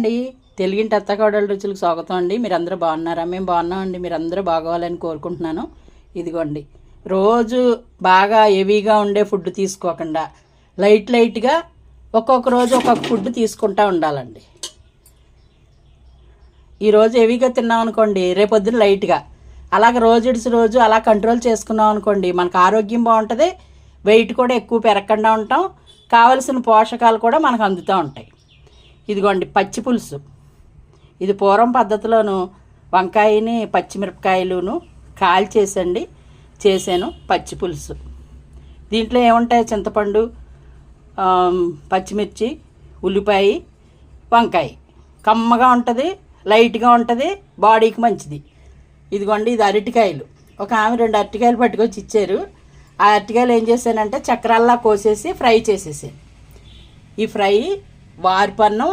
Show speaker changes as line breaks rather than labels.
అండి తెలుగింటి అత్తకోడల రుచులకు స్వాగతం అండి. మీరందరూ బాగున్నారా? మేము బాగున్నామండి. మీరందరూ బాగోవాలని కోరుకుంటున్నాను. ఇదిగోండి. రోజు బాగా హెవీగా ఉండే ఫుడ్ తీసుకోకుండా లైట్ లైట్గా ఒక్కొక్క రోజు ఒక్కొక్క ఫుడ్ తీసుకుంటా ఉండాలండి. ఈరోజు హెవీగా తిన్నాం అనుకోండి రేపొద్దున లైట్గా. అలాగ రోజుడిసి రోజు అలా కంట్రోల్ చేసుకున్నాం అనుకోండి మనకు ఆరోగ్యం బాగుంటుంది. వెయిట్ కూడా ఎక్కువ పెరగకుండా ఉంటాం. కావలసిన పోషకాలు కూడా మనకు అందుతూ ఉంటాయి. ఇదిగోండి పచ్చి పులుసు. ఇది పూర్వం పద్ధతిలోను వంకాయని పచ్చిమిరపకాయలును కాల్చేసండి చేశాను పచ్చి పులుసు. దీంట్లో ఏముంటాయి చింతపండు పచ్చిమిర్చి ఉల్లిపాయ వంకాయ. కమ్మగా ఉంటుంది లైట్గా ఉంటుంది బాడీకి మంచిది. ఇదిగోండి ఇది అరటికాయలు. ఒక ఆమె రెండు అరటికాయలు పట్టుకొచ్చి ఇచ్చారు. ఆ అరటికాయలు ఏం చేశానంటే చక్రాల్లా కోసేసి ఫ్రై చేసేసాను. ఈ ఫ్రై వారిపన్నం